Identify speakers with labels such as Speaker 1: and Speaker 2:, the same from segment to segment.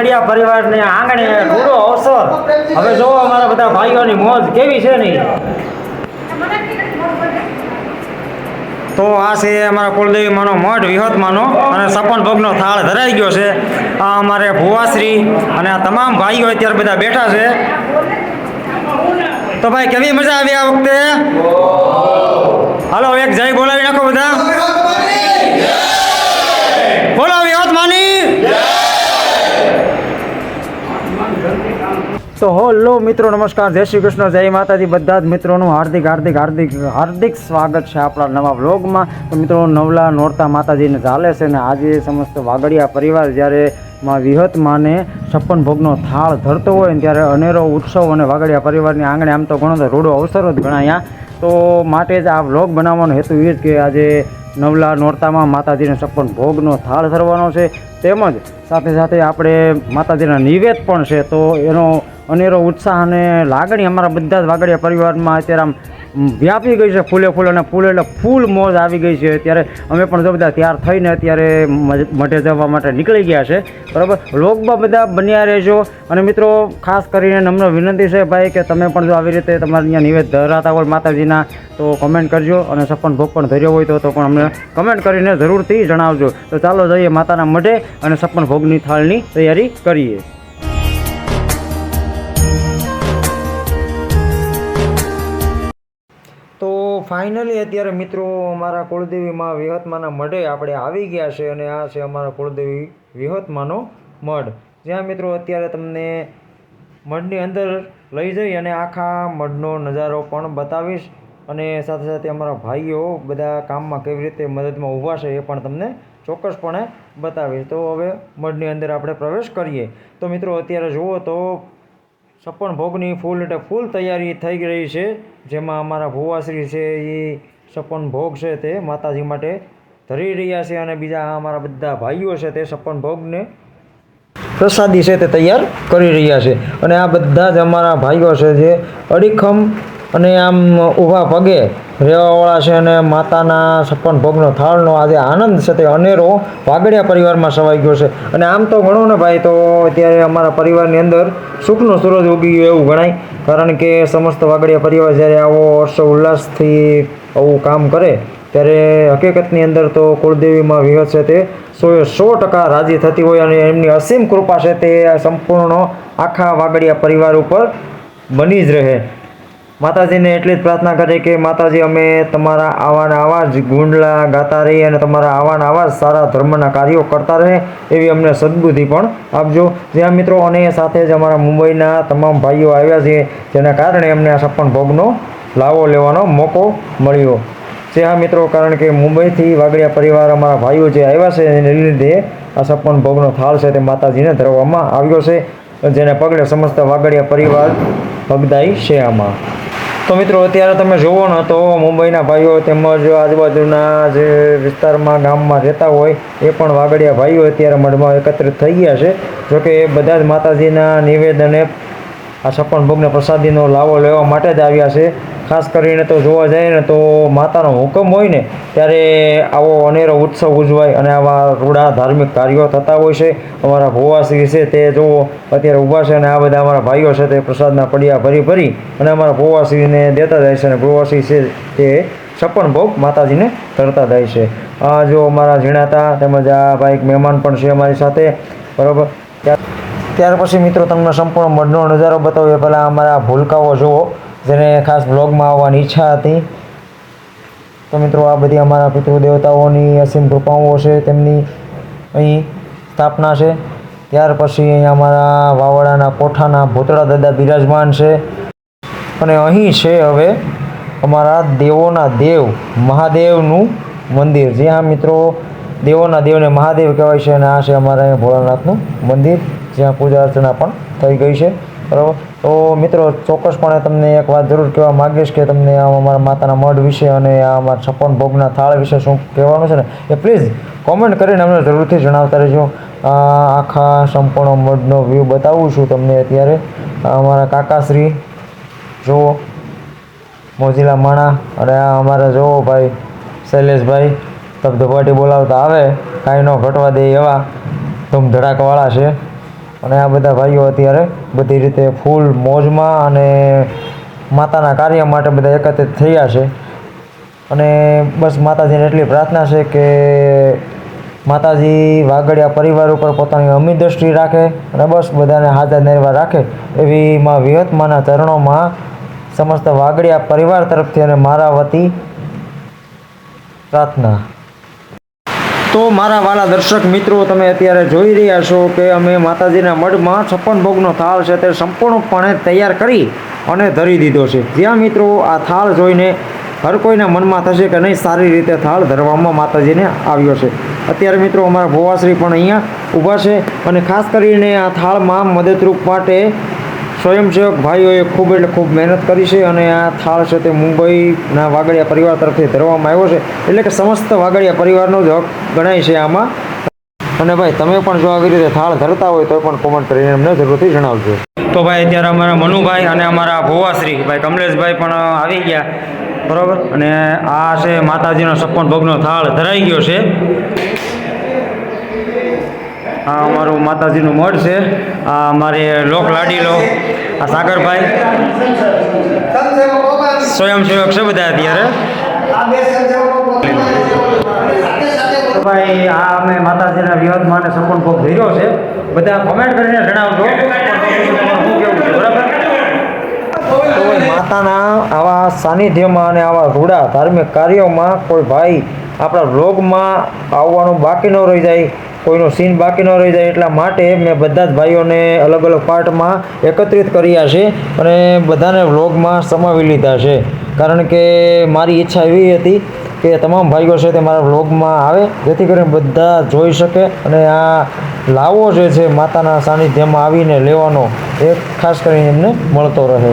Speaker 1: અત્યારે પરિવારને આંગણે રૂડો અવસર. હવે જોવો અમારા બધા ભાઈઓની મોજ કેવી છે નહીં તો આ છે અમારા કુલદેવી માનો મઠ વિહતમાનો અને સપન ભોગનો થાળ ધરાઈ ગયો છે. આ અમારે ભુવાશ્રી અને આ તમામ ભાઈઓ અત્યારે બધા બેઠા છે. તો ભાઈ, કેવી મજા આવી આ વખતે? હાલો, એક જય બોલાવી નાખો બધા. તો હોલો મિત્રો, નમસ્કાર, જય શ્રી કૃષ્ણ, જય માતાજી. બધા જ મિત્રોનું હાર્દિક હાર્દિક હાર્દિક હાર્દિક સ્વાગત છે આપણા નવા વ્લોગમાં. તો મિત્રો, નવલા નોરતા માતાજીને ચાલે છે ને આજે સમસ્ત વાગડિયા પરિવાર જ્યારે માં વિહત માને છપ્પન ભોગનો થાળ ધરતો હોય ને ત્યારે અનેરો ઉત્સવ અને વાગડિયા પરિવારની આંગણે આમ તો ઘણો તો રૂડો અવસરો જ ગણાયા. તો માટે જ આ વ્લોગ બનાવવાનો હેતુ એ જ કે આજે નવલા નોરતામાં માતાજીને છપ્પન ભોગનો થાળ ધરવાનો છે. તેમજ સાથે સાથે આપણે માતાજીના નિવેદ પણ છે. તો એનો અનેરો ઉત્સાહ અને લાગણી અમારા બધા જ વાગડિયા પરિવારમાં અત્યારે આમ વ્યાપી ગઈ છે ફૂલે ફૂલ અને ફૂલ એટલે ફૂલ મોજ આવી ગઈ છે. અત્યારે અમે પણ જો બધા તૈયાર થઈને અત્યારે મઢે જવા માટે નીકળી ગયા છે. બરાબર? લોકમાં બધા બન્યા રહેજો. અને મિત્રો, ખાસ કરીને નમ્ર વિનંતી છે ભાઈ કે તમે પણ જો આવી રીતે તમારે અહીંયા નિવેદ ધરાતા હોય માતાજીના, તો કમેન્ટ કરજો અને સપન ભોગ પણ ધર્યો હોય તો તો પણ અમને કમેન્ટ કરીને જરૂરથી જણાવજો. તો ચાલો જઈએ માતાના મઢે અને સપન ભોગની થાળની તૈયારી કરીએ. ફાઇનલી અત્યારે મિત્રો અમારા કુળદેવીમાં વિહતમાના મઢે આપણે આવી ગયા છે અને આ છે અમારા કુળદેવી વિહતમાનો મઢ. જ્યાં મિત્રો અત્યારે તમને મઢની અંદર લઈ જઈ અને આખા મઢનો નજારો પણ બતાવીશ અને સાથે સાથે અમારા ભાઈઓ બધા કામમાં કેવી રીતે મદદમાં ઊભા છે એ પણ તમને ચોક્કસપણે બતાવીશ. તો હવે મઢની અંદર આપણે પ્રવેશ કરીએ. તો મિત્રો અત્યારે જુઓ તો છપ્પન ભોગની ફૂલ એટલે ફૂલ તૈયારી થઈ રહી છે, જેમાં અમારા ભુવાશ્રી છે એ છપ્પન ભોગ છે તે માતાજી માટે ધરી રહ્યા છે અને બીજા અમારા બધા ભાઈઓ છે તે છપ્પન ભોગને પ્રસાદી છે તે તૈયાર કરી રહ્યા છે. અને આ બધા જ અમારા ભાઈઓ છે જે અડીખમ અને આમ ઊભા પગે રહેવાવાળા છે અને માતાના છપ્પન ભોગનો થાળનો આજે આનંદ છે તે અનેરો વાગડિયા પરિવારમાં સવાઈ ગયો છે. અને આમ તો ગણો ને ભાઈ તો અત્યારે અમારા પરિવારની અંદર સુખનો સૂરજ ઉગી ગયો એવું ગણાય. કારણ કે સમસ્ત વાગડિયા પરિવાર જ્યારે આવો હર્ષ ઉલ્લાસથી આવું કામ કરે, ત્યારે હકીકતની અંદર તો કુળદેવીમાં વિહત છે તે સોએ સો ટકા રાજી થતી હોય અને એમની અસીમ કૃપા છે તે સંપૂર્ણ આખા વાગડિયા પરિવાર ઉપર બની જ રહે. માતાજીને એટલી જ પ્રાર્થના કરી કે માતાજી, અમે તમારા આવાના આવા જ ગુંડલા ગાતા રહીએ અને તમારા આવાના આવા જ સારા ધર્મના કાર્યો કરતા રહે એવી અમને સદબુદ્ધિ પણ આપજો. જ્યાં મિત્રો, અને સાથે જ અમારા મુંબઈના તમામ ભાઈઓ આવ્યા છે, જેના કારણે અમને આ છપ્પન ભોગનો લાવો લેવાનો મોકો મળ્યો. જે હા મિત્રો, કારણ કે મુંબઈથી વાગડિયા પરિવાર અમારા ભાઈઓ જે આવ્યા છે, એને લીધે આ છપ્પન ભોગનો થાળ છે તે માતાજીને ધરવામાં આવ્યો છે, જેને પગલે સમસ્ત વાગડિયા પરિવાર ભગદાઈ છે આમાં. તો મિત્રો, અત્યારે તમે જુઓ ને તો મુંબઈના ભાઈઓ તેમજ આજુબાજુના જે વિસ્તારમાં ગામમાં રહેતા હોય, એ પણ વાગડિયા ભાઈઓ અત્યારે મઢમાં એકત્રિત થઈ ગયા છે. જોકે એ બધા જ માતાજીના નિવેદને આ છપ્પન ભોગને પ્રસાદીનો લાવો લેવા માટે જ આવ્યા છે. ખાસ કરીને તો જોવા જઈએ ને તો માતાનો હુકમ હોય ને, ત્યારે આવો અનેરો ઉત્સવ ઉજવાય અને આવા રૂડા ધાર્મિક કાર્યો થતા હોય છે. અમારા ભુવાશ્રી છે તે જુઓ અત્યારે ઊભા છે અને આ બધા અમારા ભાઈઓ છે તે પ્રસાદના પડિયા ભરી ભરી અને અમારા ભુવાશ્રીને દેતા જાય છે અને ભુવાશ્રી છે તે છપ્પન ભોગ માતાજીને ધરતા જાય છે. આ જો અમારા ઝીણાતા તેમજ આ ભાઈ મહેમાન પણ છે અમારી સાથે, બરાબર? ત્યાર પછી મિત્રો તમને સંપૂર્ણ મઢનો નજારો બતાવ્યો પહેલાં અમારા ભૂલકાઓ જુઓ. જેને ખાસ બ્લોગમાં આવવાની ઈચ્છા હતી. તો મિત્રો, આ બધી અમારા પિતૃદેવતાઓની અસીમ કૃપાઓ છે, તેમની અહીં સ્થાપના છે. ત્યાર પછી અહીં અમારા વાવડાના કોઠાના ભૂતળા દાદા બિરાજમાન છે. અને અહીં છે હવે અમારા દેવોના દેવ, મહાદેવનું મંદિર. જે હા મિત્રો, દેવોના દેવને મહાદેવ કહેવાય છે અને આ છે અમારા અહીંયા ભોળાનાથનું મંદિર, જ્યાં પૂજા અર્ચના પણ થઈ ગઈ છે. બરાબર? તો મિત્રો, ચોક્કસપણે તમને એક વાત જરૂર કહેવા માગીશ કે તમને આ અમારા માતાના મઢ વિશે અને આ અમારા છપ્પન ભોગના થાળ વિશે શું કહેવાનું છે ને, એ પ્લીઝ કોમેન્ટ કરીને અમને જરૂરથી જણાવતા રહેજો. આખા સંપૂર્ણ મઢનો વ્યૂ બતાવું છું તમને અત્યારે. અમારા કાકાશ્રી, જુઓ, મોજીલા માણા અને આ અમારા, જુઓ ભાઈ, શૈલેષભાઈ ધબધબાટી બોલાવતા આવે, કાંઈ ન ઘટવા દે એવા ધૂમધડાકવાળા છે. અને આ બધા ભાઈઓ અત્યારે બધી રીતે ફૂલ મોજમાં અને માતાના કાર્ય માટે બધા એકત્રિત થયા છે. અને બસ માતાજીને એટલી પ્રાર્થના છે કે માતાજી વાગડિયા પરિવાર ઉપર પોતાની અમી દ્રષ્ટિ રાખે અને બસ બધાને હાજર નિર્વા રાખે એવી માં વિહતમાના ચરણોમાં સમસ્ત વાગડિયા પરિવાર તરફથી અને મારા વતી પ્રાર્થના. તો મારા વાલા દર્શક મિત્રો, તમે અત્યારે જોઈ રહ્યા છો કે અમે માતાજીના મઢમાં છપ્પન ભોગનો થાળ છે તે સંપૂર્ણપણે તૈયાર કરી અને ધરી દીધો છે. જ્યાં મિત્રો, આ થાળ જોઈને હર કોઈના મનમાં થશે કે નહીં, સારી રીતે થાળ ધરવામાં માતાજીને આવ્યો છે. અત્યારે મિત્રો, અમારા ભોવાશ્રી પણ અહીંયા ઊભા છે અને ખાસ કરીને આ થાળમાં મદદરૂપ માટે સ્વયંસેવક ભાઈઓએ ખૂબ એટલે ખૂબ મહેનત કરી છે અને આ થાળ છે તે મુંબઈના વાગડિયા પરિવાર તરફથી ધરવામાં આવ્યો છે. એટલે કે સમસ્ત વાગડિયા પરિવારનો જ હક ગણાય છે આમાં. અને ભાઈ, તમે પણ જો આવી રીતે થાળ ધરતા હોય તો પણ કોમેન્ટ કરીને અમને જરૂરથી જણાવજો. તો ભાઈ, અત્યારે અમારા મનુભાઈ અને અમારા ભોવાશ્રી, ભાઈ કમલેશભાઈ પણ આવી ગયા. બરાબર? અને આ છે માતાજીનો છપ્પન ભોગનો થાળ ધરાઈ ગયો છે. આ અમારું માતાજીનું મઢ છે. આ અમારે લોક લાડીલો આ સાગરભાઈ. સ્વયંસેવક છે બધા અત્યારે. ભાઈ આ અમે માતાજીના વિરોધમાં અને સંપૂર્ણ ભોગ ધર્યો છે. બધા કોમેન્ટ કરીને જણાવજો. શું કેવું છે બરાબર? તો માતાના આવા સાનિધ્યમાં અને આવા રૂડા ધાર્મિક કાર્યોમાં કોઈ ભાઈ આપણા રોગમાં આવવાનું બાકી ન રહી જાય, કોઈનો સીન બાકી ન રહી જાય એટલા માટે મેં બધા જ ભાઈઓને અલગ અલગ પાર્ટમાં એકત્રિત કર્યા છે અને બધાને વ્લોગમાં સમાવી લીધા છે. કારણ કે મારી ઈચ્છા એવી હતી કે તમામ ભાઈઓ છે તે મારા વ્લોગમાં આવે, જેથી કરીને બધા જોઈ શકે અને આ લાવો જે છે માતાના સાનિધ્યમાં આવીને લેવાનો, એ ખાસ કરીને એમને મળતો રહે.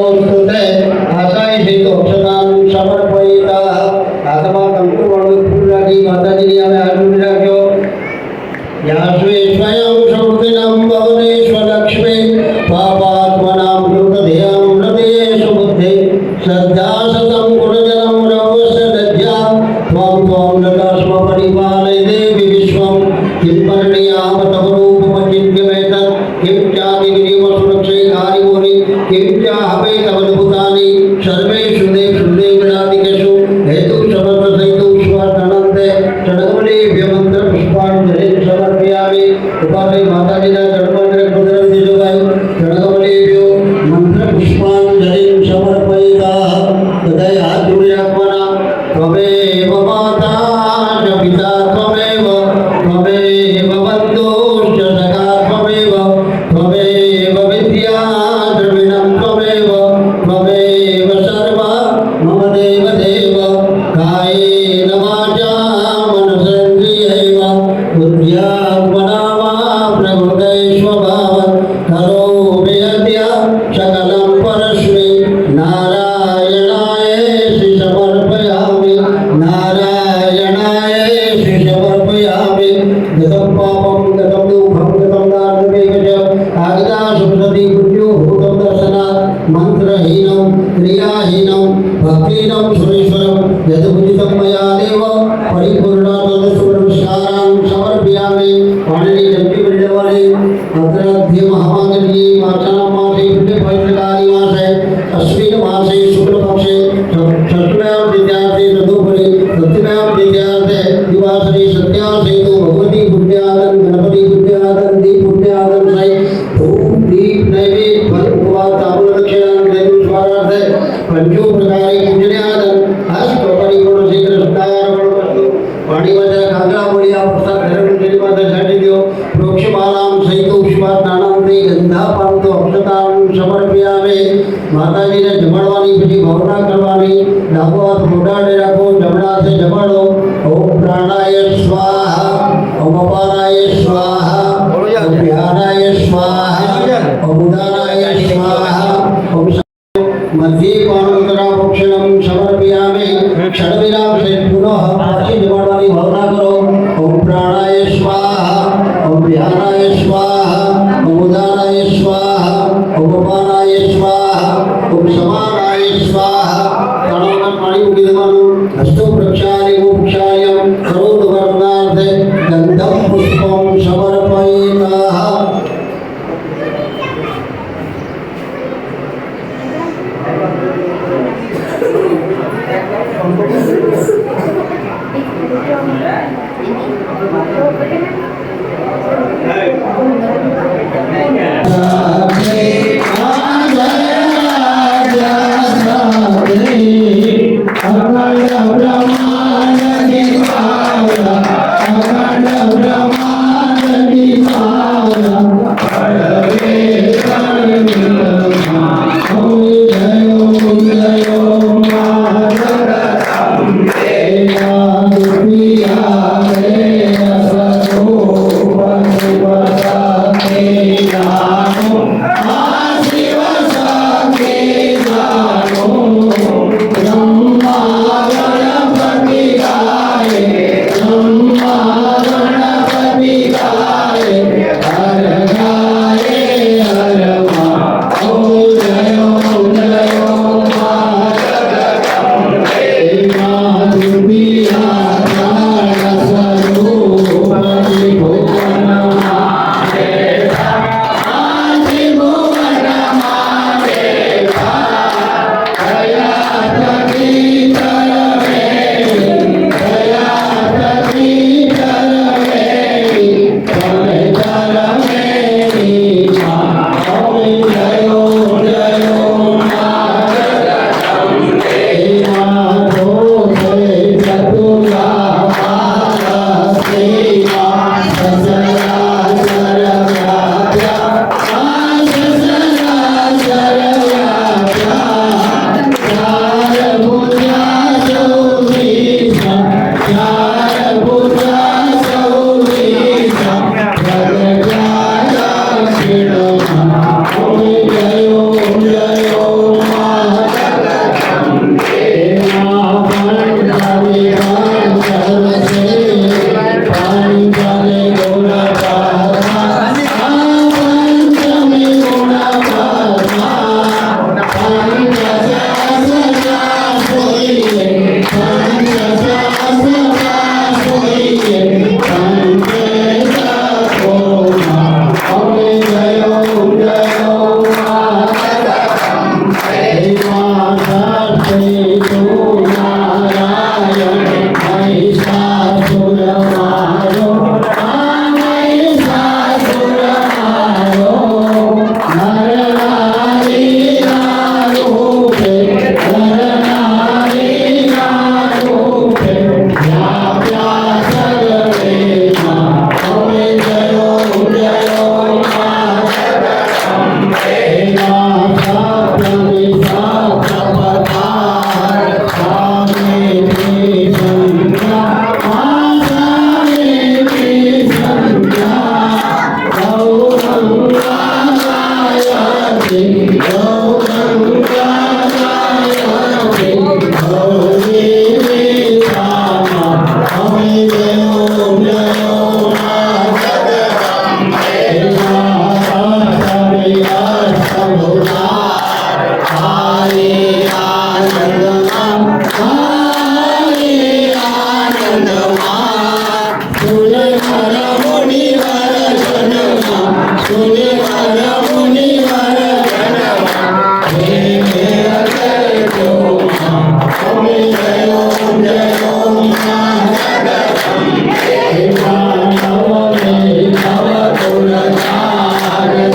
Speaker 2: गतं पापं गतं दुःखं गतं दानवेव च आगता सुप्रति पुण्यो भूतं दर्शनात् मन्त्रहीनं क्रियाहीनं भक्तिहीनं सुरेश्वरं यदुदितं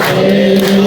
Speaker 2: Amém.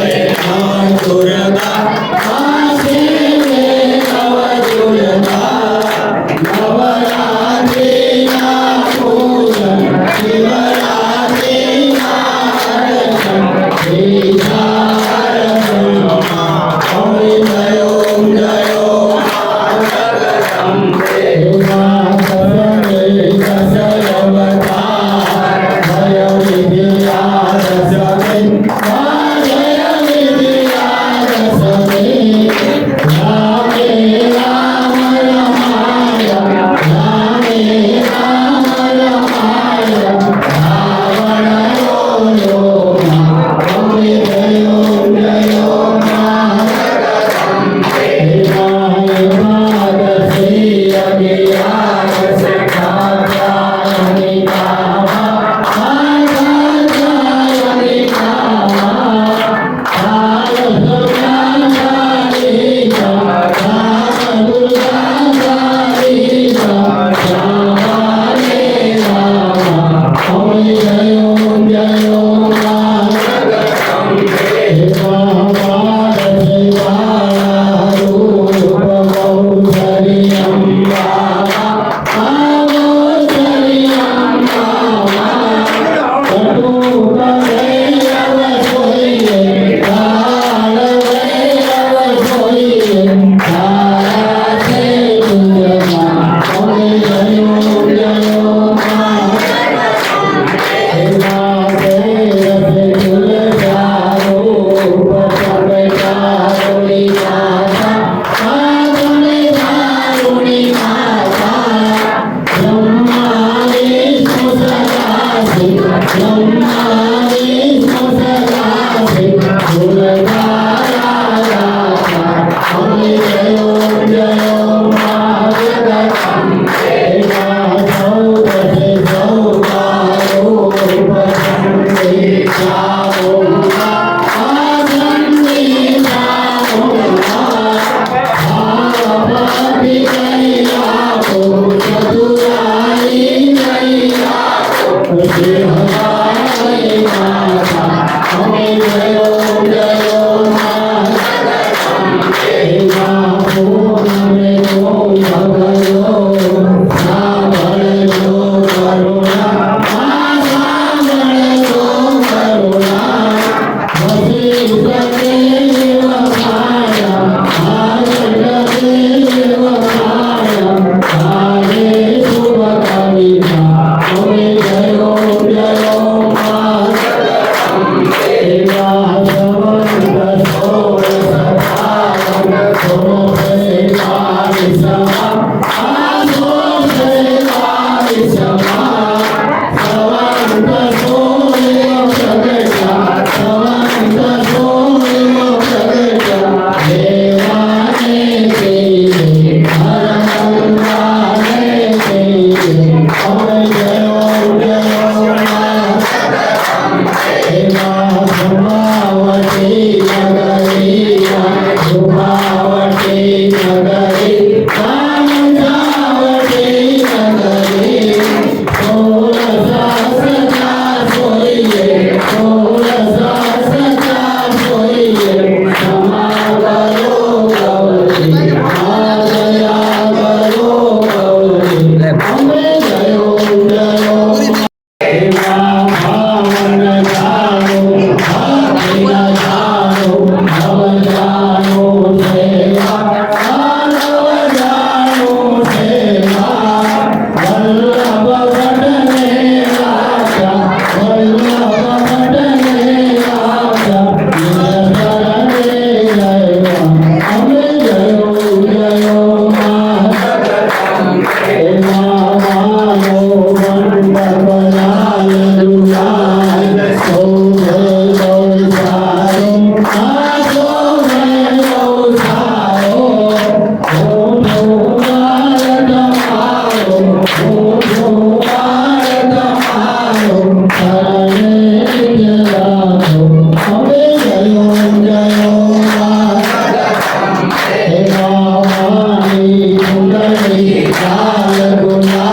Speaker 2: చాలగునా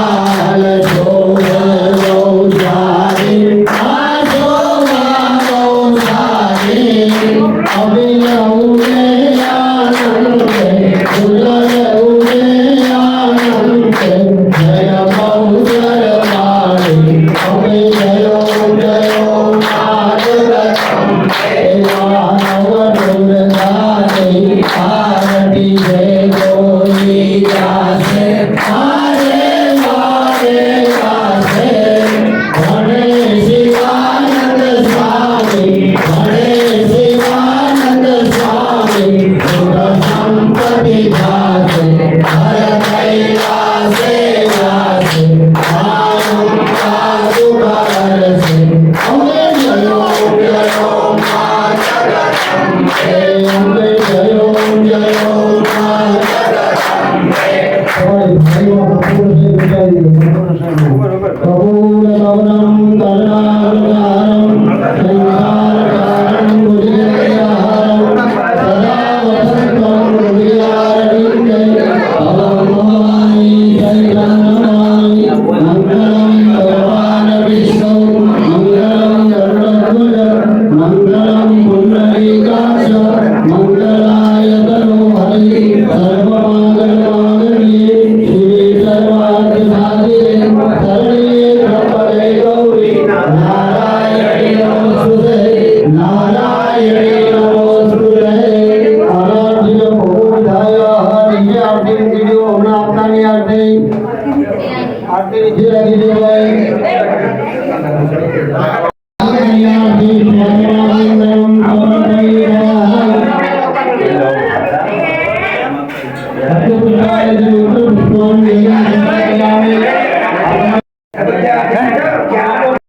Speaker 2: பொன்னடிகான்